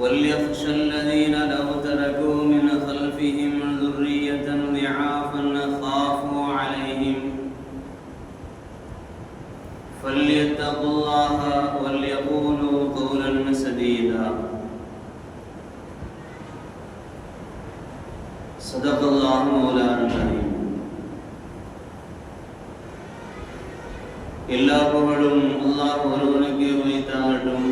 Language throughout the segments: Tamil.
وليخشى الذين لو تركوا من خلفهم ذرية ضعافا خافوا عليهم فليتقوا الله وليقولوا قولا سديدا صدق الله مولانا العظيم எல்லா புகழும் அல்லாஹ் ஒருவனுக்கு உரித்தாகட்டும்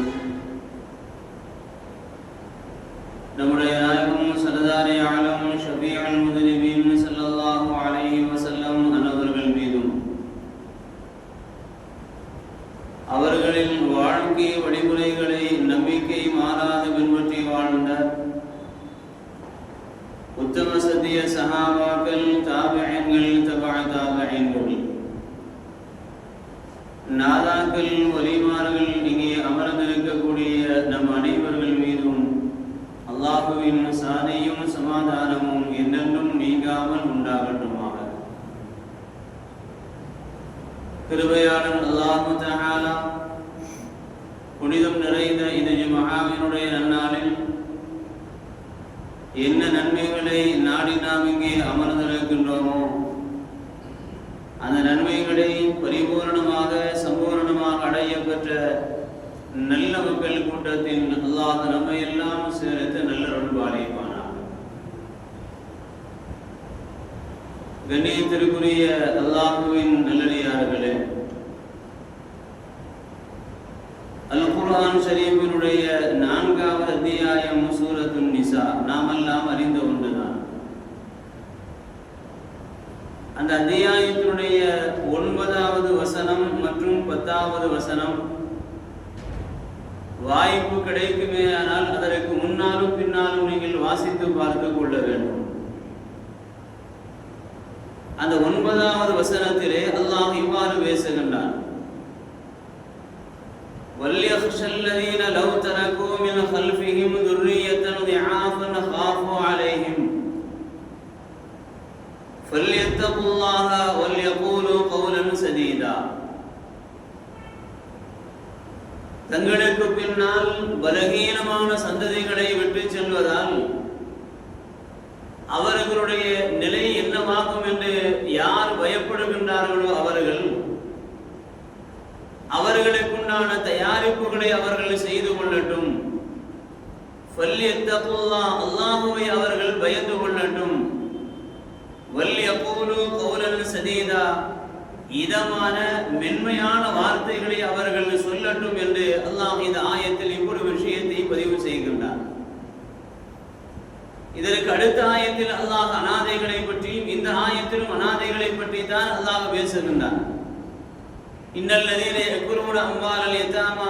உத்தம சத்திய சஹாபாக்கள் தாபகங்கள் தபா தாபகங்கள் நாதாக்கள் ஒலிவ இங்கே அமர்ந்திருக்கக்கூடிய நம் அனைவர்கள் மீதும் அல்லாஹுவின் சாதியும் சமாதானமும் என்னென்றும் நீங்காமல் உண்டாகட்டுமாக கிருபையாளன் அல்லாஹு தஆலா புனிதம் நிறைந்த இந்த ஜும்ஆவினுடைய நன்னாளில் என்ன நன்மைகளை நாடி நாம் இங்கே அமர்ந்திருக்கின்றோமோ அந்த நன்மைகளை பரிபூரணமாக சம்பூரணமாக அடைய பெற்ற நல்ல மக்கள் கூட்டத்தின் அல்லாஹ் நம்மை எல்லாம் சேர்த்து நல்ல அருள்பாலிப்பானார் கண்ணியத்திற்குரிய அல்லாஹுவின் நல்லடியார்களே அல் குர்ஆன் ஷரீஃபினுடைய நான்காவது அத்தியாயம் சூரத்துன் நிசா. நாமெல்லாம் அறிந்த ஒன்றுதான். அந்த அத்தியாயத்தினுடைய ஒன்பதாவது வசனம் மற்றும் பத்தாவது வசனம் வாய்ப்பு கிடைக்குமே ஆனால் அதற்கு முன்னாலும் பின்னாலும் நீங்கள் வாசித்து பார்த்து கொள்ள வேண்டும். அந்த ஒன்பதாவது வசனத்திலே அல்லாஹ் இவ்வாறு பேசுகின்றான் وَلْيَخْشَ الَّذِينَ لَوْ تَرَكُوا مِنْ خَلْفِهِمْ ذُرِّيَّةً ضِعَافًا خَافُوا عَلَيْهِمْ فَلْيَتَّقُوا اللَّهَ وَلْيَقُولُوا قَوْلًا سَدِيدًا தங்களுக்கு பின்னால் பலகீனமான சந்ததிகளை விட்டு செல்வதால் அவர்களுடைய நிலை என்று யார் பயப்படுகின்றார்களோ அவர்கள் அவர்களுக்குண்டான தயாரிப்புகளை அவர்கள் செய்து கொள்ளட்டும். அல்லாஹுவை அவர்கள் பயந்து கொள்ளட்டும். சதீதா இதமான மென்மையான வார்த்தைகளை அவர்கள் சொல்லட்டும் என்று அல்லாஹ் இந்த ஆயத்தில் இப்பொரு விஷயத்தை பதிவு செய்கின்றார் இதற்கு அடுத்த ஆயத்தில் அல்லாஹ் அனாதைகளை பற்றி இந்த ஆயத்திலும் அனாதைகளை பற்றி தான் அல்லாஹ் பேசுகின்றான். இன்னல்லதீன எக்குருட அம்பாலல் எத்தாமா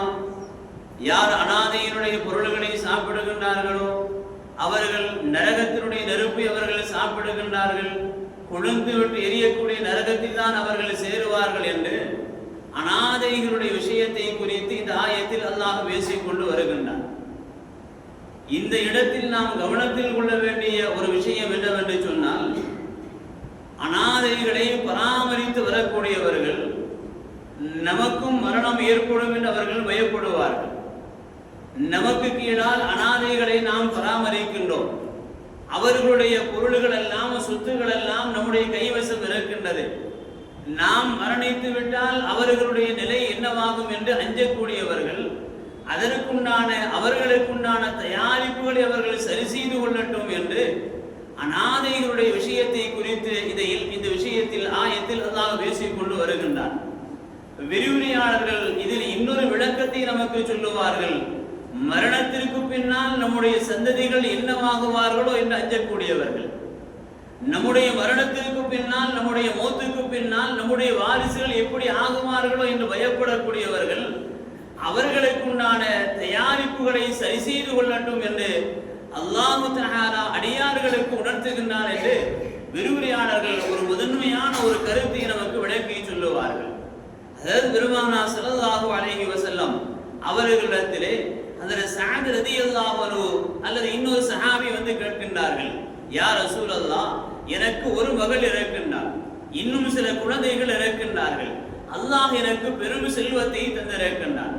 யார் அனாதையினுடைய பொருள்களை சாப்பிடுகின்றார்களோ அவர்கள் நரகத்தினுடைய நெருப்பை அவர்கள் சாப்பிடுகின்றார்கள். கொழுந்து விட்டு எரியக்கூடிய நரகத்தில் தான் அவர்கள் சேருவார்கள் என்று அனாதைகளுடைய விஷயத்தை குறித்து இந்த ஆயத்தில் அல்லாஹ் பேசிக் கொண்டு வருகின்றான். இந்த இடத்தில் நாம் கவனத்தில் கொள்ள வேண்டிய ஒரு விஷயம் என்னவென்று சொன்னால் அனாதைகளை பராமரித்து வரக்கூடியவர்கள் நமக்கும் மரணம் ஏற்படும் என்று அவர்கள் பயப்படுவார்கள். நமக்கு கீழால் அனாதைகளை நாம் பராமரிக்கின்றோம். அவர்களுடைய பொருள்கள் எல்லாம் சொத்துக்கள் எல்லாம் நம்முடைய கைவசம் இருக்கின்றது. நாம் மரணித்து விட்டால் அவர்களுடைய நிலை என்னவாகும் என்று அஞ்சக்கூடியவர்கள் அதற்குண்டான அவர்களுக்குண்டான தயாரிப்புகளை அவர்கள் சரி செய்து கொள்ளட்டும் என்று அனாதைகளுடைய விஷயத்தை குறித்து இதில் இந்த விஷயத்தில் ஆயத்தில் அல்லாஹ் பேசிக் கொண்டு வருகின்றார் விரிவுரையாளர்கள் இதில் இன்னொரு விளக்கத்தை நமக்கு சொல்லுவார்கள். மரணத்திற்கு பின்னால் நம்முடைய சந்ததிகள் என்னவாகுவார்களோ என்று அஞ்சக்கூடியவர்கள். நம்முடைய மரணத்திற்கு பின்னால் நம்முடைய மோத்துக்கு பின்னால் நம்முடைய வாரிசுகள் எப்படி ஆகுவார்களோ என்று பயப்படக்கூடியவர்கள் அவர்களுக்குண்டான தயாரிப்புகளை சரி செய்து கொள்ளட்டும் என்று அல்லாஹு தஆலா அடியார்களுக்கு உணர்த்துகின்றார் என்று விரிவுரையாளர்கள் ஒரு முதன்மையான ஒரு கருத்தை நமக்கு விளக்கி சொல்லுவார்கள். அதாவது பெருமானா ஸல்லல்லாஹு அழகி வசல்லம் அவர்களிடத்திலே அதில் சாத் ரதி அன்ஹு அல்லது இன்னொரு சஹாபி வந்து கேட்கின்றார்கள் யார் ரசூலல்லாஹ் எனக்கு ஒரு மகள் இறக்கின்றார் இன்னும் சில குழந்தைகள் இறக்கின்றார்கள் அல்லாஹ் எனக்கு பெரும் செல்வத்தை தந்திருக்கின்றான்.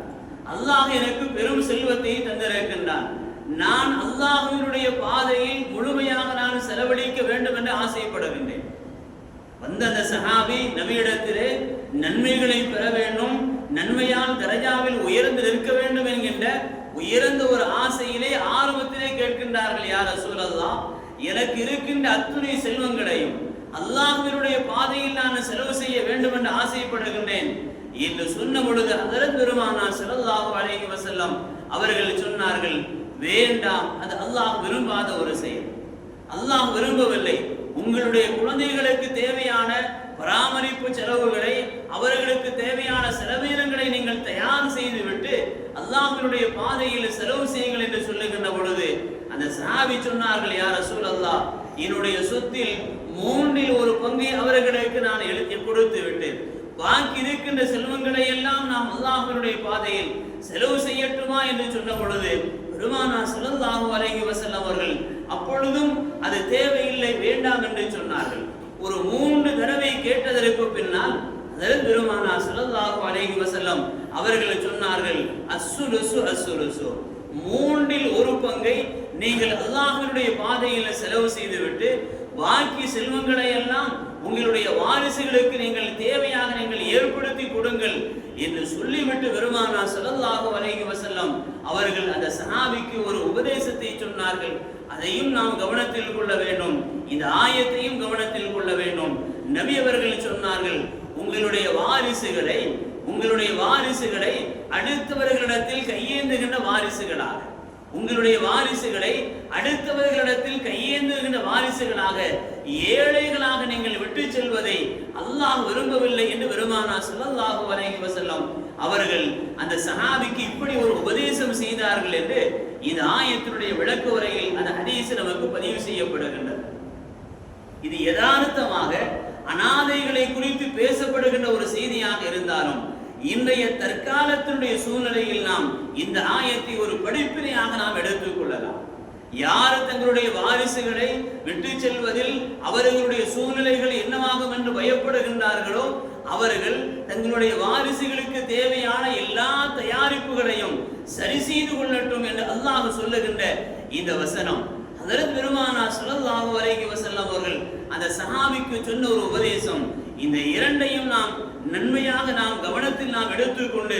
அல்லாஹ் எனக்கு பெரும் செல்வத்தை தந்திருக்கின்றான். நான் அல்லாஹுவினுடைய பாதையில் முழுமையாக நான் செலவழிக்க வேண்டும் என்று ஆசைப்படவில்லை. வந்த அந்த சஹாபி நபியிடத்திலே நன்மைகளை பெற வேண்டும் நன்மையால் தரஜாவில் உயர்ந்து நிற்க வேண்டும் என்கின்ற உயர்ந்த ஒரு ஆசையிலே ஆர்வத்திலே கேட்கின்றார்கள் யார் ரசூலல்லாஹ் எனக்கு இருக்கின்ற அத்துணை செல்வங்களையும் அல்லாஹ்வினுடைய பாதையில் நான் செலவு செய்ய வேண்டும் என்று ஆசைப்படுகின்றேன். என்று சொன்ன பொழுது அதர பெருமானார் ஸல்லல்லாஹு அழகி வசல்லம் அவர்கள் சொன்னார்கள் வேண்டாம். அது அல்லாஹ் விரும்பாத ஒரு செயல். அல்லாஹ் விரும்பவில்லை. உங்களுடைய குழந்தைகளுக்கு தேவையான பராமரிப்பு செலவுகளை அவர்களுக்கு தேவையான செலவீனங்களை நீங்கள் தயார் செய்துவிட்டு அல்லாஹினுடைய பாதையில் செலவு செய்யுங்கள் என்று சொல்லுகின்ற பொழுது அந்த சாவி சொன்னார்கள் யார் ரசூல் அல்லாஹ் என்னுடைய சொத்தில் மூன்றில் ஒரு பங்கை அவர்களுக்கு நான் எழுதி கொடுத்து விட்டேன். பாக்கி இருக்கின்ற செல்வங்களை எல்லாம் நாம் அல்லாஹினுடைய பாதையில் செலவு செய்யட்டுமா? என்று சொன்ன பொழுது பெருமானா ஸல்லல்லாஹு அலைஹி வஸல்லம் அவர்கள் அப்பொழுதும் அது தேவையில்லை வேண்டாம் என்று சொன்னார்கள். ஒரு மூன்று தடவை கேட்டதற்கு பின்னால் அதற்கு பெருமானா ஸல்லல்லாஹு அலைஹி வசல்லம் அவர்கள் சொன்னார்கள் அசுலுசு அசுலுசு மூன்றில் ஒரு பங்கை நீங்கள் அல்லாஹ்வினுடைய பாதையில் செலவு செய்துவிட்டு பாக்கி செல்வங்களை எல்லாம் உங்களுடைய வாரிசுகளுக்கு நீங்கள் தேவையாக நீங்கள் ஏற்படுத்தி கொடுங்கள் என்று சொல்லிவிட்டு பெருமானா ஸல்லல்லாஹு வரைகி வசல்லம் அவர்கள் அந்த சஹாபிக்கு ஒரு உபதேசத்தை சொன்னார்கள். அதையும் நாம் கவனத்தில் கொள்ள வேண்டும். இந்த ஆயத்தையும் கவனத்தில் கொள்ள வேண்டும். நபி அவர்கள் சொன்னார்கள் உங்களுடைய வாரிசுகளை உங்களுடைய வாரிசுகளை அடுத்தவர்களிடத்தில் கையேந்துகின்ற வாரிசுகளாக. உங்களுடைய வாரிசுகளை அடுத்தவர்களிடத்தில் கையேந்துகின்ற வாரிசுகளாக ஏழைகளாக நீங்கள் விட்டு செல்வதை அல்லாஹ் விரும்பவில்லை என்று பெருமானா ஸல்லல்லாஹு அலைஹி வசல்லம் அவர்கள் அந்த சஹாபிக்கு இப்படி ஒரு உபதேசம் செய்தார்கள் என்று இந்த ஆயத்தினுடைய விளக்கு உரையில் அந்த ஹதீஸ் நமக்கு பதிவு செய்யப்படுகின்றது. இது யதார்த்தமாக அனாதைகளை குறித்து பேசப்படுகின்ற ஒரு செய்தியாக இருந்தாலும் இன்றைய தற்காலத்தினுடைய சூழ்நிலையில் நாம் இந்த ஆயத்தை ஒரு படிப்பினையாக நாம் எடுத்துக் கொள்ளலாம். யார் தங்களுடைய வாரிசுகளை விட்டு செல்வதில் அவர்களுடைய சூழ்நிலைகள் என்னவாகும் என்று பயப்படுகின்றார்களோ அவர்கள் தங்களுடைய வாரிசுகளுக்கு தேவையான எல்லா தயாரிப்புகளையும் சரி செய்து கொள்ளட்டும் என்று அல்லாஹ் சொல்லுகின்ற இந்த வசனம். அதற்கு பெருமானா ஸல்லல்லாஹு அலைஹி வஸல்லம் அவர்கள் அந்த சஹாபிக்கு சொன்ன ஒரு உபதேசம் இந்த இரண்டையும் நாம் நன்மையாக நாம் கவனத்தில் நாம் எடுத்துக்கொண்டு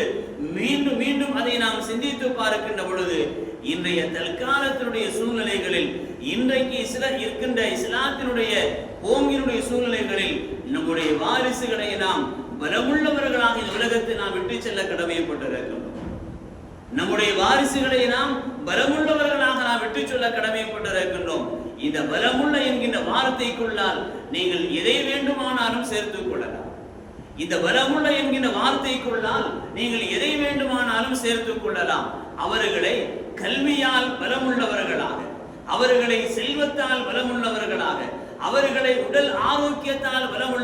மீண்டும் மீண்டும் அதை நாம் சிந்தித்து பார்க்கின்ற பொழுது இன்றைய தற்காலத்தினுடைய சூழ்நிலைகளில் இன்றைக்கு சில இருக்கின்ற இஸ்லாத்தினுடைய ஓங்கினுடைய சூழ்நிலைகளில் நம்முடைய வாரிசுகளை நாம் பலமுள்ளவர்களாக இந்த உலகத்தை நாம் விட்டு செல்ல கடமைப்பட்டிருக்கின்றோம். நம்முடைய வாரிசுகளை நாம் பலமுள்ளவர்களாக நாம் விட்டு சொல்ல கடமைப்பட்டிருக்கின்றோம். இந்த பலமுள்ள என்கின்ற வார்த்தைக்குள்ளால் நீங்கள் எதை வேண்டுமானாலும் சேர்த்துக் கொள்ளலாம். இந்த பலமுள்ள என்கின்ற வார்த்தைக்குள்ளால் நீங்கள் எதை வேண்டுமானாலும் சேர்த்துக் கொள்ளலாம். அவர்களை கல்வியால் பலமுள்ளவர்களாக அவர்களை செல்வத்தால் பலமுள்ளவர்களாக அவர்களை உடல் ஆரோக்கியத்தால் பலமுள்ளவர்களாக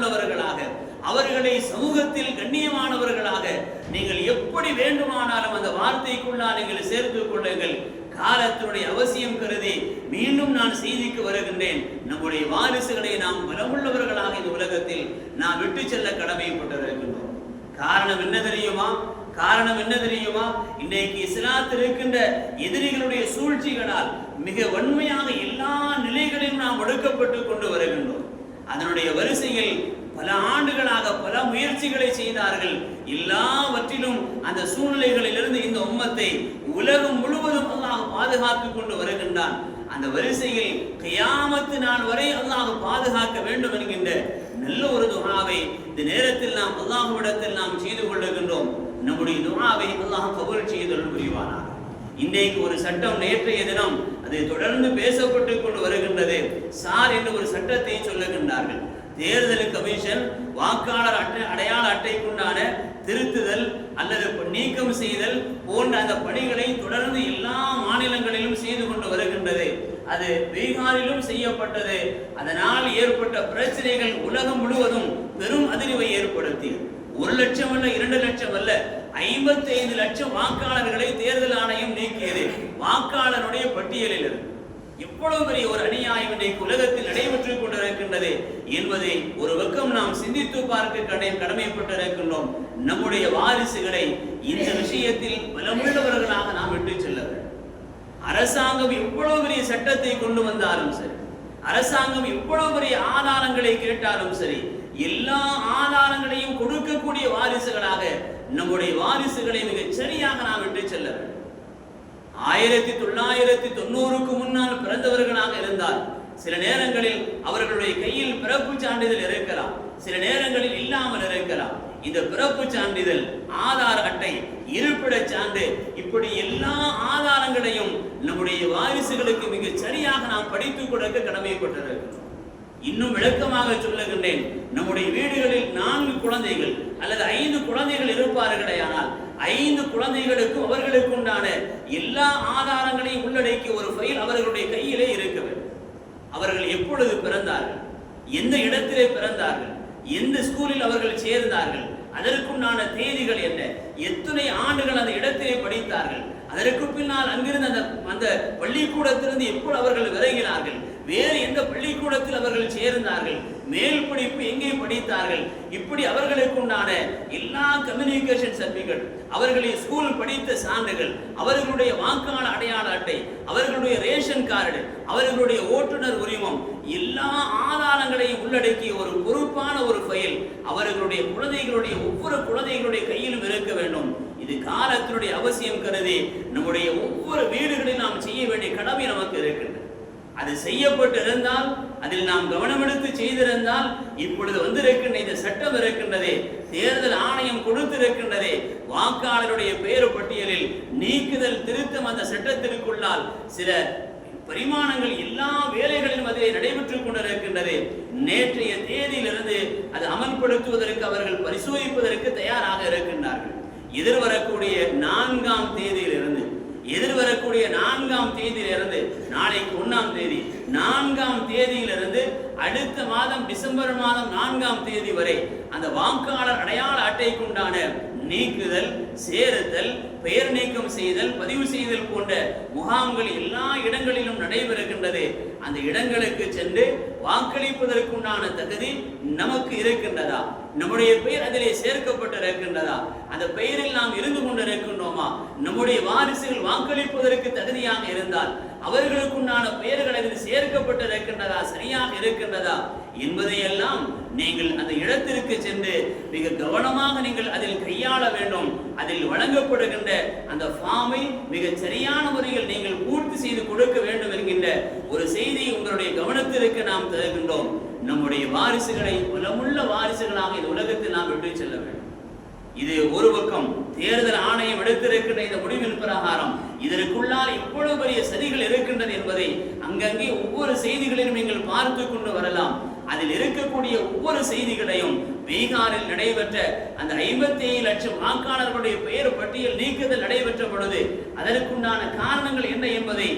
அவர்களை சமூகத்தில் கண்ணியமானவர்களாக நீங்கள் எப்படி வேண்டுமானாலும் அந்த வார்த்தைக்குள்ளா நீங்கள் சேர்த்து கொள்ளுங்கள். காலத்தினுடைய அவசியம் கருதி மீண்டும் நான் செய்திக்கு வருகின்றேன். நம்முடைய வாரிசுகளை நாம் பலமுள்ளவர்களாக இந்த உலகத்தில் நாம் விட்டு செல்ல கடமைப்பட்டிருக்கின்றோம். காரணம் என்ன தெரியுமா? காரணம் என்ன தெரியுமா? இன்றைக்கு இஸ்லாத்தில் இருக்கின்ற எதிரிகளுடைய சூழ்ச்சிகளால் மிக வன்மையாக எல்லா நிலைகளையும் நாம் ஒடுக்கப்பட்டு கொண்டு வருகின்றோம். அதனுடைய வரிசையில் பல ஆண்டுகளாக பல முயற்சிகளை செய்தார்கள். எல்லாவற்றிலும் அந்த சூழ்நிலைகளிலிருந்து இந்த உம்மத்தை உலகம் முழுவதும் அல்லாஹ் பாதுகாத்து கொண்டு வருகின்றான். அந்த வரிசையில் கையாமத்து நான் வரை அல்லாஹ் பாதுகாக்க வேண்டும் என்கின்ற நல்ல ஒரு துகாவை இந்த நேரத்தில் நாம் அல்லாஹுவிடத்தில் நாம் செய்து கொள்ளுகின்றோம். நம்முடைய துகாவை அல்லாஹ் கபூல் செய்தல் புரிவானாக. இன்றைக்கு ஒரு சட்டம் நேற்றைய தினம் அது தொடர்ந்து பேசப்பட்டு கொண்டு வருகின்றது. சார் என்று ஒரு சட்டத்தை சொல்லுகின்றார்கள். தேர்தல் கமிஷன் வாக்காளர் அட்டை அடையாள அட்டைக்குண்டான திருத்துதல் அல்லது நீக்கம் செய்தல் போன்ற அந்த பணிகளை தொடர்ந்து எல்லா மாநிலங்களிலும் செய்து கொண்டு வருகின்றது. அது பீகாரிலும் செய்யப்பட்டது. அதனால் ஏற்பட்ட பிரச்சனைகள் உலகம் முழுவதும் பெரும் அதிர்வை ஏற்படுத்தியது ஒரு லட்சம் அல்ல இரண்டு லட்சம் அல்ல ஐம்பத்தி ஐந்து லட்சம் வாக்காளர்களை தேர்தல் ஆணையம் நீக்கியது. வாக்காளருடைய பட்டியலில் இருந்து எவ்வளவு பெரிய ஒரு அநியாயம் இன்றைக்கு உலகத்தில் நடைபெற்றுக் கொண்டிருக்கின்றது என்பதை ஒரு பக்கம் நாம் சிந்தித்து பார்க்க கடை கடமைப்பட்டிருக்கின்றோம். நம்முடைய வாரிசுகளை இந்த விஷயத்தில் பலமுள்ளவர்களாக நாம் விட்டு செல்ல அரசாங்கம் எவ்வளவு பெரிய சட்டத்தை கொண்டு வந்தாலும் சரி அரசாங்கம் எவ்வளவு பெரிய ஆதாரங்களை கேட்டாலும் சரி எல்லா ஆதாரங்களையும் கொடுக்கக்கூடிய வாரிசுகளாக நம்முடைய வாரிசுகளை மிகச் சரியாக நாம் விட்டு செல்ல வேண்டும். ஆயிரத்தி தொள்ளாயிரத்தி தொண்ணூறுக்கு முன்னால் பிறந்தவர்களாக இருந்தால் சில நேரங்களில் அவர்களுடைய கையில் பிறப்பு சான்றிதழ் இருக்கலாம் சில நேரங்களில் இல்லாமல் இருக்கலாம். இந்த பிறப்பு சான்றிதழ் ஆதார் அட்டை இருப்பிடச் சான்று இப்படி எல்லா ஆதாரங்களையும் நம்முடைய வாரிசுகளுக்கு மிக சரியாக நாம் படித்துக் கொடுக்க கடமைப்பட்டிருக்கிறோம் இன்னும் விளக்கமாக சொல்லுகின்றேன் நம்முடைய வீடுகளில் நான்கு குழந்தைகள் அல்லது ஐந்து குழந்தைகள் இருப்பார்களே ஆனால் ஐந்து குழந்தைகளுக்கும் அவர்களுக்கு உண்டான எல்லா ஆதாரங்களையும் உள்ளடக்கிய ஒரு ஃபைல் அவர்களுடைய கையிலே இருக்க வேண்டும். அவர்கள் எப்பொழுது பிறந்தார்கள்? எந்த இடத்திலே பிறந்தார்கள்? எந்த ஸ்கூலில் அவர்கள் சேர்ந்தார்கள்? அதற்குண்டான தேதிகள் என்ன? எத்தனை ஆண்டுகள் அந்த இடத்திலே படித்தார்கள்? அதற்கு பின்னால் அங்கிருந்து அந்த அந்த பள்ளிக்கூடத்திலிருந்து எப்போது அவர்கள் விலகினார்கள்? வேறு எந்த பள்ளிக்கூடத்தில் அவர்கள் சேர்ந்தார்கள்? மேல் படிப்பு எங்கே படித்தார்கள்? இப்படி அவர்களுக்கு உண்டான எல்லா கம்யூனிகேஷன் சர்டிபிகேட் அவர்களின் ஸ்கூல் படித்த சான்றுகள் அவர்களுடைய வாக்காள அடையாள அட்டை அவர்களுடைய ரேஷன் கார்டு அவர்களுடைய ஓட்டுநர் உரிமம் எல்லா ஆதாரங்களையும் உள்ளடக்கிய ஒரு பொறுப்பான ஒரு ஃபைல் அவர்களுடைய குழந்தைகளுடைய ஒவ்வொரு குழந்தைகளுடைய கையிலும் இருக்க வேண்டும். இது காலத்தினுடைய அவசியம் கருதி நம்முடைய ஒவ்வொரு வீடுகளில் நாம் செய்ய வேண்டிய கடமை நமக்கு இருக்கின்றது. அது செய்யப்பட்டு இருந்தால் அதில் நாம் கவனமெடுத்து செய்திருந்தால் இப்பொழுது வந்திருக்கின்ற இந்த சட்டம் இருக்கின்றதே தேர்தல் ஆணையம் கொடுத்திருக்கின்றதே வாக்காளருடைய பெயர் பட்டியலில் நீக்குதல் திருத்தம் அந்த சட்டத்திற்குள்ளால் சில பரிமாணங்கள் எல்லா வேலைகளிலும் அதிலே நடைபெற்றுக் கொண்டிருக்கின்றது. நேற்றைய தேதியிலிருந்து அது அமல்படுத்துவதற்கு அவர்கள் பரிசோதிப்பதற்கு தயாராக இருக்கின்றார்கள். எதிர்வரக்கூடிய நான்காம் தேதியிலிருந்து எதிர்வரக்கூடிய நான்காம் தேதியிலிருந்து நாளைக்கு ஒன்னாம் தேதி நான்காம் தேதியிலிருந்து அடுத்த மாதம் டிசம்பர் மாதம் நான்காம் தேதி வரை அந்த வாக்காளர் அடையாள அட்டைக்குண்டான நீக்குதல் சேருதல் பெயர் நீக்கம் செய்தல் பதிவு செய்தல் போன்ற முகாம்கள் எல்லா இடங்களிலும் நடைபெறுகின்றது. அந்த இடங்களுக்கு சென்று வாக்களிப்பதற்குண்டான தகுதி நமக்கு இருக்கின்றதா? நம்முடைய பெயர் அதிலே சேர்க்கப்பட்டிருக்கின்றதா? அந்த பெயரில் நாம் இருந்து கொண்டிருக்கின்றோமா? நம்முடைய வாரிசுகள் வாக்களிப்பதற்கு தகுதியாக இருந்தால் அவர்களுக்குண்டான பெயர்கள் அதில் சேர்க்கப்பட்டிருக்கின்றதா சரியாக இருக்கின்றதா? என்பதையெல்லாம் நீங்கள் அந்த இடத்திற்கு சென்று மிக கவனமாக நீங்கள் அதில் கையாள வேண்டும். அதில் வழங்கப்படுகின்ற அந்த ஃபார்மை மிக சரியான முறையில் நீங்கள் பூர்த்தி செய்து கொடுக்க வேண்டும் என்கின்ற ஒரு செய்தியை உங்களுடைய கவனத்திற்கு நாம் தருகின்றோம். நம்முடைய வாரிசுகளை உலமுள்ள வாரிசுகளாக இந்த உலகத்தில் நாம் விட்டு செல்ல வேண்டும். இது ஒரு பக்கம் தேர்தல் ஆணையம் எடுத்திருக்கின்ற இந்த முடிவின் பிரகாரம். இதற்குள்ளால் இவ்வளவு பெரிய சதிகள் இருக்கின்றது என்பதை அங்கங்கே ஒவ்வொரு செய்திகளிலும் நீங்கள் பார்த்து கொண்டு வரலாம். அதில் இருக்கக்கூடிய ஒவ்வொரு செய்திகளையும் பீகாரில் நடைபெற்ற அந்த ஐம்பத்தி ஏழு லட்சம் வாக்காளர்களுடைய பெயர் பட்டியல் நீக்குதல் நடைபெற்ற பொழுது அதற்குண்டான காரணங்கள் என்ன என்பதை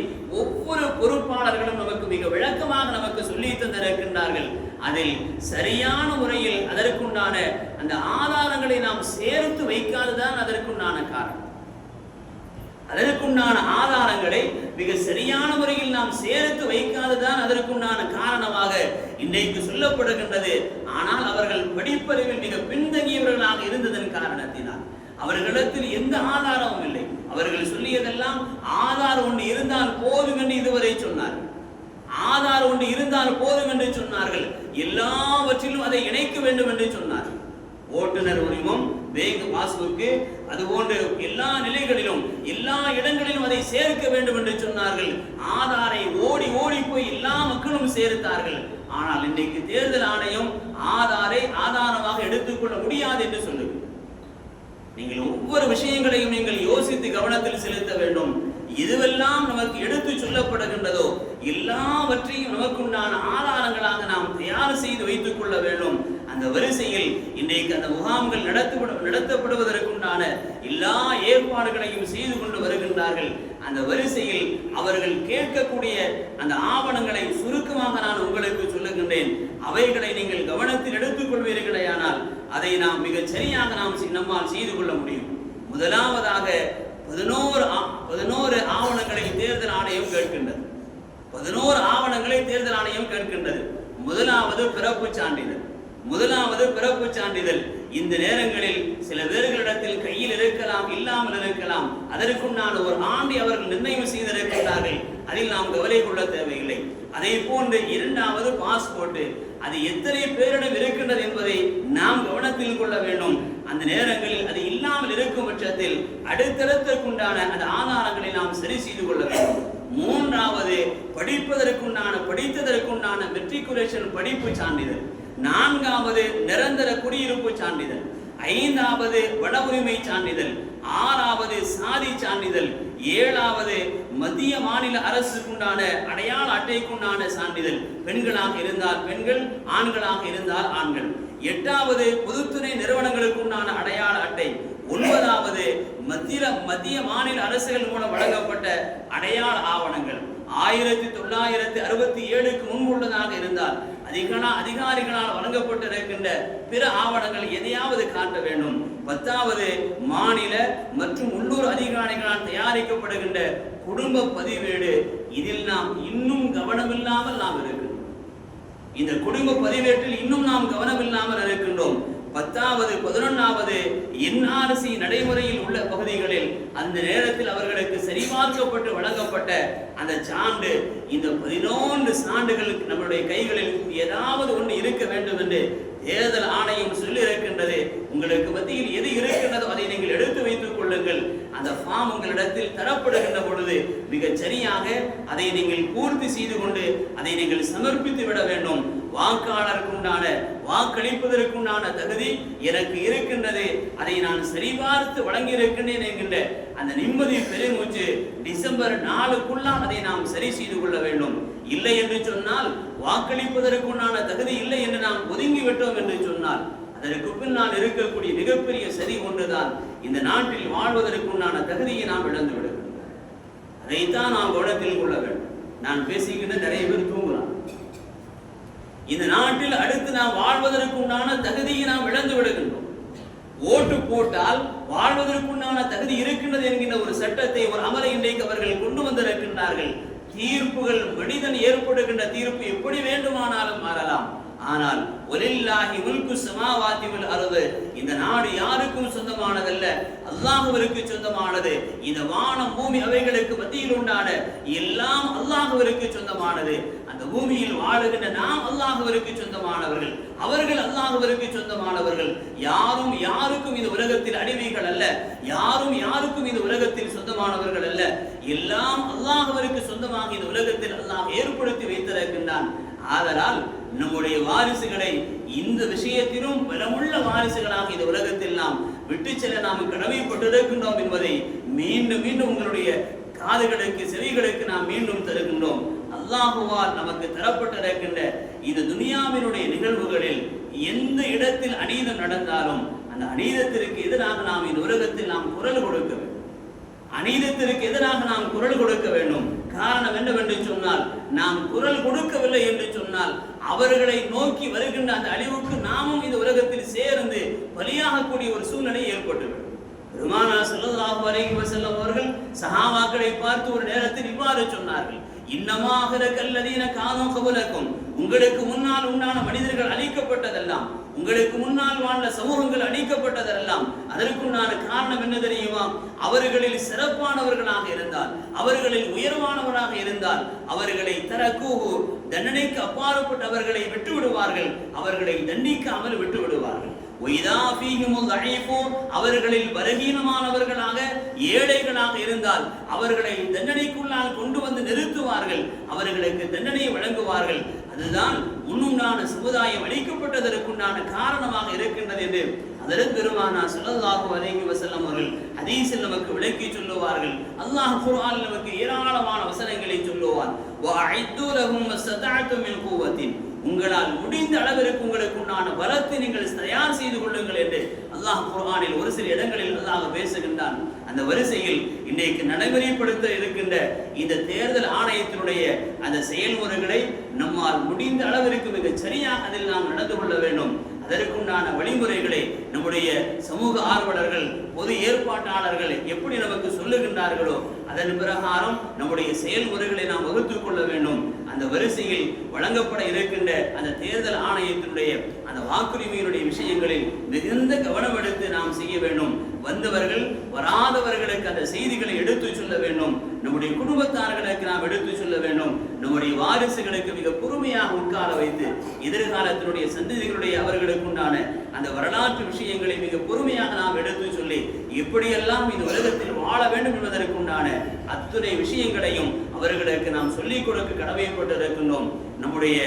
ஒவ்வொரு பொறுப்பாளர்களும் நமக்கு மிக விளக்கமாக நமக்கு சொல்லி தந்திருக்கின்றார்கள். அதில் சரியான முறையில் அதற்குண்டான அந்த ஆதாரங்களை நாம் சேர்த்து வைக்காததான் அதற்குண்டான காரணம். அதற்குண்டான ஆதாரங்களை மிக சரியான முறையில் நாம் சேர்த்து வைக்காததான் அதற்குண்டான காரணமாக இன்றைக்கு சொல்லப்படுகின்றது. ஆனால் அவர்கள் படிப்பறிவில் மிக பின்தங்கியவர்களாக இருந்ததன் காரணத்தினால் அவர்களிடத்தில் எந்த ஆதாரமும் இல்லை. அவர்கள் சொல்லியதெல்லாம் ஆதார் ஒன்று இருந்தால் போதும் என்று இதுவரை சொன்னார்கள். ஆதார் ஒன்று இருந்தால் போதும் என்று சொன்னார்கள். எல்லாவற்றிலும் அதை இணைக்க வேண்டும் என்று சொன்னார்கள். ஓட்டுநர் உரிமம் பேங்க் அது அதுபோன்று எல்லா நிலைகளிலும் எல்லா இடங்களிலும் அதை சேர்க்க வேண்டும் என்று சொன்னார்கள். ஆதாரை ஓடி ஓடி போய் எல்லா மக்களும் சேர்த்தார்கள். ஆனால் இன்றைக்கு தேர்தல் ஆணையம் ஆதாரை ஆதாரமாக எடுத்துக்கொள்ள முடியாது என்று சொல்லுங்கள் நீங்கள் ஒவ்வொரு விஷயங்களையும் நீங்கள் யோசித்து கவனத்தில் செலுத்த வேண்டும். எதுவெல்லாம் நமக்கு எடுத்து சொல்லப்படுகின்றதோ எல்லாவற்றையும் நமக்குண்டான ஆதாரங்களாக நாம் தயார் செய்து வைத்துக் கொள்ள வேண்டும். அந்த வரிசையில் இன்றைக்கு அந்த முகாம்கள் நடத்தப்பட நடத்தப்படுவதற்குண்டான எல்லா ஏற்பாடுகளையும் செய்து கொண்டு வருகின்றார்கள். அந்த வரிசையில் அவர்கள் கேட்கக்கூடிய அந்த ஆவணங்களை சுருக்கமாக நான் உங்களுக்கு சொல்லுகின்றேன். அவைகளை நீங்கள் கவனத்தில் எடுத்துக்கொள்வீர்களேயானால் அதை நாம் மிகச் சரியாக நாம் நம்மால் செய்து கொள்ள முடியும். முதலாவதாக பதினோரு ஆ- பதினோரு ஆவணங்களை தேர்தல் ஆணையம் கேட்கின்றது. பதினோரு ஆவணங்களை தேர்தல் ஆணையம் கேட்கின்றது. முதலாவது பிறப்பு சான்றிதழ். முதலாவது பிறப்பு சான்றிதழ். இந்த நேரங்களில் சில பேர்களிடத்தில் கையில் இருக்கலாம் இல்லாமல் இருக்கலாம். அதற்குண்டான ஒரு ஆண்டை அவர்கள் நிர்ணயம் செய்திருக்கிறார்கள் அதில் நாம் கவலை கொள்ள தேவையில்லை. அதே போன்று இரண்டாவது பாஸ்போர்ட் அது எத்தனை பேரிடம் இருக்கின்றது என்பதை நாம் கவனத்தில் கொள்ள வேண்டும். அந்த நேரங்களில் அது இல்லாமல் இருக்கும் பட்சத்தில் அடுத்தடுத்திற்குண்டான அந்த ஆதாரங்களை நாம் சரி செய்து கொள்ள வேண்டும். மூன்றாவது படிப்பதற்குண்டான படித்ததற்குண்டான மெட்ரிகுலேஷன் படிப்பு சான்றிதழ். நான்காவது நிரந்தர குடியிருப்பு சான்றிதழ். ஐந்தாவது வட உரிமை சான்றிதழ். ஆறாவது சாதி சான்றிதழ். ஏழாவது மத்திய மாநில அரசுக்குண்டான அடையாள அட்டைக்குண்டான சான்றிதழ். பெண்களாக இருந்தால் பெண்கள் ஆண்களாக இருந்தால் ஆண்கள். எட்டாவது பொதுத்துறை நிறுவனங்களுக்குண்டான அடையாள அட்டை. ஒன்பதாவது மத்திய மத்திய மாநில அரசுகள் மூலம் வழங்கப்பட்ட அடையாள ஆவணங்கள். ஆயிரத்தி தொள்ளாயிரத்தி அறுபத்தி ஏழுக்கு முன்புள்ளதாக இருந்தால் அதிகனா அதிகாரிகளால் வழங்கப்பட்டிருக்கின்ற பிற ஆவணங்கள் எதையாவது காட்ட வேண்டும். பத்தாவது மாநில மற்றும் உள்ளூர் அதிகாரிகளால் தயாரிக்கப்படுகின்ற குடும்ப பதிவேடு. இதில் நாம் இன்னும் கவனமில்லாமல் நாம் இருக்கிறோம் இந்த குடும்ப பதிவேட்டில் இன்னும் நாம் கவனமில்லாமல் இருக்கின்றோம். பத்தாவது பதினொன்னாவது என்ஆர்சி நடைமுறையில் உள்ள பகுதிகளில் அந்த நேரத்தில் அவர்களுக்கு சரிபார்க்கப்பட்டு வழங்கப்பட்ட அந்த சான்று இந்த பதினொன்று சான்றுகளுக்கு நம்மளுடைய கைகளில் ஏதாவது ஒன்று இருக்க வேண்டும் என்று தேர்தல் ஆணையம் சொல்லி இருக்கின்றது உங்களுக்கு மத்தியில் எது இருக்கின்றதோ அதை நீங்கள் எடுத்து வைத்துக் கொள்ளுங்கள். அந்த ஃபார்ம் உங்களிடத்தில் தரப்படுகின்ற பொழுது மிகச் சரியாக அதை நீங்கள் பூர்த்தி செய்து கொண்டு அதை நீங்கள் சமர்ப்பித்து விட வேண்டும். வாக்காளருக்கு உண்டான வாக்களிப்பதற்குண்டான தகுதி எனக்கு இருக்கின்றது. அதை நான் சரிபார்த்து வழங்கி இருக்கின்றேன் என்கின்ற அந்த நிம்மதி பெருமூச்சு டிசம்பர் நாலுக்குள்ளால் அதை நாம் சரி செய்து கொள்ள வேண்டும். இல்லை என்று சொன்னால் வாக்களிப்பதற்குண்டான தகுதி இல்லை என்று நாம் ஒதுங்கி விட்டோம் என்று சொன்னால் அதற்கு பின்னால் இருக்கக்கூடிய மிகப்பெரிய சரி ஒன்றுதான். இந்த நாட்டில் வாழ்வதற்குண்டான தகுதியை நாம் இழந்து விடுகிறோம் அதைத்தான் நாம் கவனத்தில் கொள்ள வேண்டும். நான் பேசிக்கிட்டு நிறைய பேர் தூங்குறான் இந்த நாட்டில் அடுத்து நாம் வாழ்வதற்குண்டான தகுதியை நாம் இழந்து விடுகின்றோம். ஓட்டு போட்டால் வாழ்வதற்குண்டான தகுதி இருக்கின்றது என்கின்ற ஒரு சட்டத்தை ஒரு அமலை இன்றைக்கு அவர்கள் கொண்டு வந்திருக்கின்றார்கள். தீர்ப்புகள் மனிதன் ஏற்படுகின்ற தீர்ப்பு எப்படி வேண்டுமானாலும் மாறலாம். ஆனால் ஒலில்லாஹி முல்கு சமாவாத்திவல் அருது. இந்த நாடு யாருக்கும் சொந்தமானதல்ல. அல்லாஹ்விற்கு சொந்தமானது. இந்த வானம் பூமி அவைகளுக்கு மத்தியில் உண்டான எல்லாம் அல்லாஹ்விற்கு சொந்தமானது. அந்த பூமியில் வாழுகின்ற நாம் அல்லாஹ்விற்கு சொந்தமானவர்கள். அவர்கள் அல்லாஹ்விற்கு சொந்தமானவர்கள். யாரும் யாருக்கும் இந்த உலகத்தில் அடிமைகள் அல்ல. யாரும் யாருக்கும் இந்த உலகத்தில் சொந்தமானவர்கள் அல்ல. எல்லாம் அல்லாஹ்விற்கு சொந்தமாக இந்த உலகத்தில் அல்லாஹ் ஏற்படுத்தி வைத்திருக்கின்றான். ஆதலால் நம்முடைய வாரிசுகளை இந்த விஷயத்திலும் பலமுள்ள வாரிசுகளாக இந்த உலகத்தில் நாம் விட்டு செல்ல நாம் கடமைப்பட்டிருக்கின்றோம் என்பதை மீண்டும் மீண்டும் உங்களுடைய காதுகளுக்கு செவிகளுக்கு நாம் மீண்டும் தருகின்றோம். அல்லாஹுவால் நமக்கு தரப்பட்டிருக்கின்ற இந்த துனியாவினுடைய நிகழ்வுகளில் எந்த இடத்தில் அநீதம் நடந்தாலும் அந்த அநீதத்திற்கு எதிராக நாம் இந்த உலகத்தில் நாம் குரல் கொடுக்க வேண்டும். அநீதத்திற்கு எதிராக நாம் குரல் கொடுக்க வேண்டும். காரணம் என்னவென்று சொன்னால் நாம் குரல் கொடுக்கவில்லை என்று சொன்னால் அவர்களை நோக்கி வருகின்ற அந்த அழிவுக்கு நாமும் இந்த உலகத்தில் சேர்ந்து பலியாகக்கூடிய ஒரு சூழ்நிலை ஏற்பட்டுவிடும் பெருமானா செல்லதாக வரைக்கும் வஸல்லம் அவர்கள் சஹாபாக்களை பார்த்து ஒரு நேரத்தில் இவ்வாறு சொன்னார்கள். இன்னமாக கல்லதீன காதம் கபலக்கும். உங்களுக்கு முன்னால் உண்டான மனிதர்கள் அழிக்கப்பட்டதெல்லாம் உங்களுக்கு முன்னால் வாழ்ந்த சமூகங்கள் அழிக்கப்பட்டதெல்லாம் அதற்குண்டான காரணம் என்ன தெரியுமா? அவர்களில் சிறப்பானவர்களாக இருந்தால் அவர்களில் உயர்வானவராக இருந்தால் அவர்களை தரக்கூஹு தண்டனைக்கு அப்பாற்பட்டவர்களை விட்டு விடுவார்கள் அவர்களை தண்டிக்காமல் விட்டு விடுவார்கள் அவர்களில் பலகீனமானவர்களாக ஏழைகளாக இருந்தால் அவர்களை தண்டனைக்குள்ளால் கொண்டு வந்து நிறுத்துவார்கள் அவர்களுக்கு தண்டனை வழங்குவார்கள். அதுதான் முன்னுண்டான சமுதாயம் அழிக்கப்பட்டதற்குண்டான காரணமாக இருக்கின்றது என்று அதற்கு பெருமானா ஸல்லல்லாஹு அலைஹி வசல்லம் அவர்கள் ஹதீஸில் நமக்கு விளக்கி சொல்லுவார்கள். அல்லாஹ் குர்ஆனில் நமக்கு ஏராளமான வசனங்களை சொல்லுவார். வஅஇத்து லஹும் மஸ்ததஅத்தும் மின் குவத்தின். உங்களால் முடிந்த அளவிற்கு உங்களுக்கு உண்டான பலத்தை நீங்கள் தயார் செய்து கொள்ளுங்கள் என்று அல்லாஹ் குர்ஆனில் ஒரு சில இடங்களில் அல்லாஹ் பேசுகின்றான். அந்த வரிசையில் இன்றைக்கு நடைமுறைப்படுத்த இருக்கின்ற இந்த தேர்தல் ஆணையத்தினுடைய அந்த செயல்முறைகளை நம்மால் முடிந்த அளவிற்கு மிக சரியாக அதில் நாம் நடந்து கொள்ள வேண்டும். அதற்குண்டான வழிமுறைகளை நம்முடைய சமூக ஆர்வலர்கள் பொது ஏற்பாட்டாளர்கள் எப்படி நமக்கு சொல்லுகின்றார்களோ அதன் பிரகாரம் நம்முடைய செயல்முறைகளை நாம் வகுத்து கொள்ள வேண்டும். அந்த வரிசையில் வழங்கப்பட இருக்கின்ற அந்த தேர்தல் ஆணையத்தினுடைய அந்த வாக்குரிமையினுடைய விஷயங்களில் மிகுந்த கவனம் எடுத்து நாம் செய்ய வேண்டும். வந்தவர்கள் வராதவர்களுக்கு அந்த செய்திகளை எடுத்து சொல்ல வேண்டும். நம்முடைய குடும்பத்தார்களுக்கு நாம் எடுத்து சொல்ல வேண்டும். நம்முடைய வாரிசுகளுக்கு மிக பொறுமையாக உட்கார வைத்து எதிர்காலத்தினுடைய சந்ததிகளுடைய அவர்களுக்கு உண்டான அந்த வரலாற்று விஷயங்களை மிக பொறுமையாக நாம் எடுத்து சொல்லி எப்படியெல்லாம் இந்த உலகத்தில் வாழ வேண்டும் என்பதற்கு உண்டான அத்துணை விஷயங்களையும் அவர்களுக்கு நாம் சொல்லிக் கொடுக்க கடமைப்பட்டிருக்கின்றோம். நம்முடைய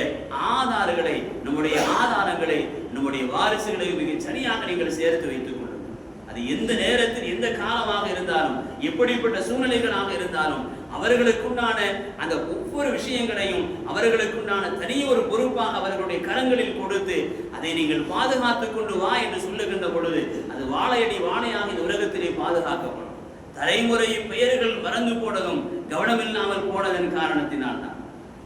ஆதாரங்களை நம்முடைய ஆதாரங்களை நம்முடைய வாரிசுகளை மிக சரியாக நீங்கள் சேர்த்து வைத்துக் கொள்ளும் அது எந்த நேரத்தில் எந்த காலமாக இருந்தாலும் எப்படிப்பட்ட சூழ்நிலைகளாக இருந்தாலும் அவர்களுக்குண்டான அந்த ஒவ்வொரு விஷயங்களையும் அவர்களுக்குண்டான தனி ஒரு பொறுப்பாக அவர்களுடைய கரங்களில் கொடுத்து அதை நீங்கள் பாதுகாத்து கொண்டு வா என்று சொல்லுகின்ற பொழுது அது வாழையடி வாழையாக இந்த உலகத்திலே பாதுகாக்கப்படும். தலைமுறை பெயர்கள் மறந்து போனதும் கவனமில்லாமல் போனதன் காரணத்தினால் தான்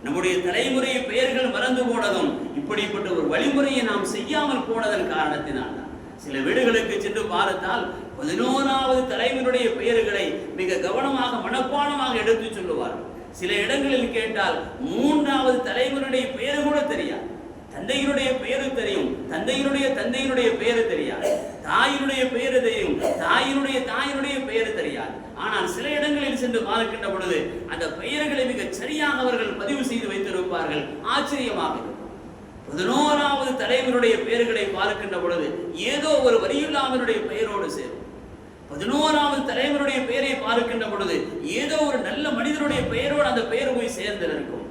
நம்முடைய தலைமுறை பெயர்கள் மறந்து போனதும் இப்படிப்பட்ட ஒரு வழிமுறையை நாம் செய்யாமல் போனதன் காரணத்தினால் தான் சில வீடுகளுக்கு சென்று பார்த்தால் பதினோராவது தலைவனுடைய பெயர்களை மிக கவனமாக மனப்பாடமாக எடுத்து சொல்லுவார். சில இடங்களில் கேட்டால் மூன்றாவது தலைவனுடைய பெயர் கூட தெரியாது. தந்தையினுடைய பெயரு தெரியும். தந்தையினுடைய தந்தையினுடைய பெயரு தெரியாது. தாயினுடைய பெயரு தெரியும். தாயினுடைய தாயினுடைய பெயரு தெரியாது. ஆனால் சில இடங்களில் சென்று பார்க்கின்ற பொழுது அந்த பெயர்களை மிக சரியாக அவர்கள் பதிவு செய்து வைத்திருப்பார்கள். ஆச்சரியமாக பதினோராவது தலைவனுடைய பெயர்களை பார்க்கின்ற பொழுது ஏதோ ஒரு வரியில்லாமனுடைய பெயரோடு சேரும். பதினோராவது தலைவருடைய பெயரை பார்க்கின்ற பொழுது ஏதோ ஒரு நல்ல மனிதனுடைய பெயரோடு அந்த பெயர் போய் சேர்ந்து இருக்கும்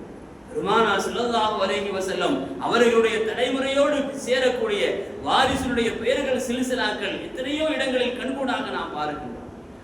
பெருமானா ஸல்லல்லாஹு அலைஹி வசல்லம் அவர்களுடைய தலைமுறையோடு சேரக்கூடிய வாரிசுடைய பெயர்கள் சிலுசிலாக்கள் எத்தனையோ இடங்களில் கண்கூடாக நாம் பார்க்கின்றோம்.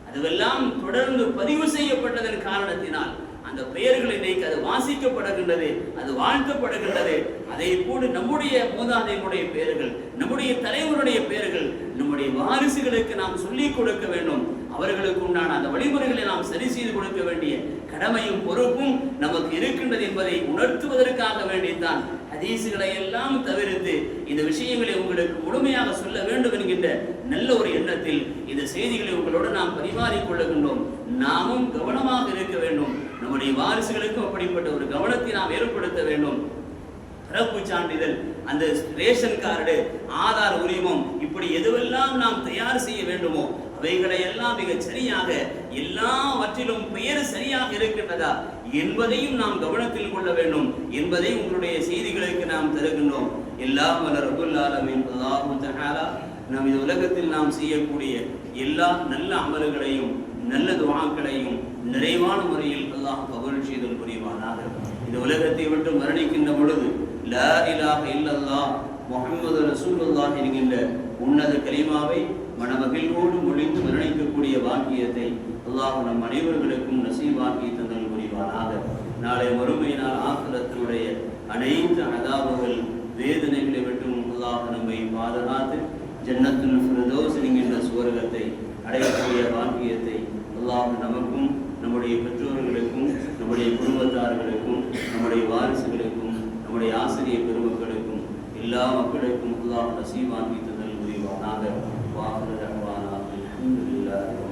அதுவெல்லாம் தொடர்ந்து பதிவு செய்யப்பட்டதன் காரணத்தினால் அந்த பெயர்கள் இன்றைக்கு அது வாசிக்கப்படுகின்றது அது வாழ்த்தப்படுகின்றது. அதை கூட நம்முடைய மூதாதையினுடைய பெயர்கள் நம்முடைய தலைவருடைய பெயர்கள் நம்முடைய வாரிசுகளுக்கு நாம் சொல்லிக் கொடுக்க வேண்டும். அவர்களுக்கு உண்டான அந்த வழிமுறைகளை நாம் சரி செய்து கொடுக்க வேண்டிய கடமையும் பொறுப்பும் நமக்கு இருக்கின்றது என்பதை உணர்த்துவதற்காக வேண்டித்தான். ஹதீசுகளை எல்லாம் தவிர்த்து இந்த விஷயங்களை உங்களுக்கு முழுமையாக சொல்ல வேண்டும் என்கின்ற நல்ல ஒரு எண்ணத்தில் இந்த செய்திகளை உங்களோடு நாம் பரிமாறிக் கொள்ளுகின்றோம். நாமும் கவனமாக இருக்க வேண்டும். நம்முடைய வாரிசுகளுக்கும் அப்படிப்பட்ட ஒரு கவனத்தை நாம் ஏற்படுத்த வேண்டும். பிறப்பு சான்றிதழ் அந்த ரேஷன் கார்டு ஆதார் உரிமம் இப்படி எதுவெல்லாம் நாம் தயார் செய்ய வேண்டுமோ அவைகளை எல்லாம் மிக சரியாக எல்லாவற்றிலும் பெயர் சரியாக இருக்கின்றதா என்பதையும் நாம் கவனத்தில் கொள்ள வேண்டும் என்பதை உங்களுடைய செய்திகளுக்கு நாம் தருகின்றோம். எல்லாம் வல்ல ரபுல் ஆலமீன். அல்லாஹு தஆலா நம் இந்த உலகத்தில் நாம் செய்யக்கூடிய எல்லா நல்ல அமல்களையும் நல்ல துவாக்களையும் நிறைவான முறையில் அல்லாஹ் கபூல் செய்தல் புரிவானாக. இந்த உலகத்தை விட்டு மரணிக்கின்ற பொழுது லா இலாஹ இல்லல்லாஹ் முகமது ரசூலுல்லாஹ் என்கின்ற உன்னத கலிமாவை மனமகிழ்வோடு மொழிந்து மரணிக்கக்கூடிய வாக்கியத்தை அல்லாஹ் நம் அனைவர்களுக்கும் நசீவாக்கி தந்தல் புரிவானாக. நாளை மறுமை நாள் அனைத்து அனதாபுகள் வேதனைகளை விட்டும் அல்லாஹ் நம்மை பாதுகாத்து ஜன்னத்தின் ஃபிர்தௌஸ் என்கின்ற சுவர்கத்தை அடையக்கூடிய பாக்கியத்தை அல்லாஹ் நமக்கும் நம்முடைய பெற்றோர்களுக்கும் நம்முடைய குடும்பத்தார்களுக்கும் நம்முடைய வாரிசுகளுக்கும் நம்முடைய ஆசிரியர் பெருமக்களுக்கும் எல்லா மக்களுக்கும் அல்லாஹ் நசீவான் மீது நல் புரிவானாக வாகன அல்ஹம்துலில்லாஹி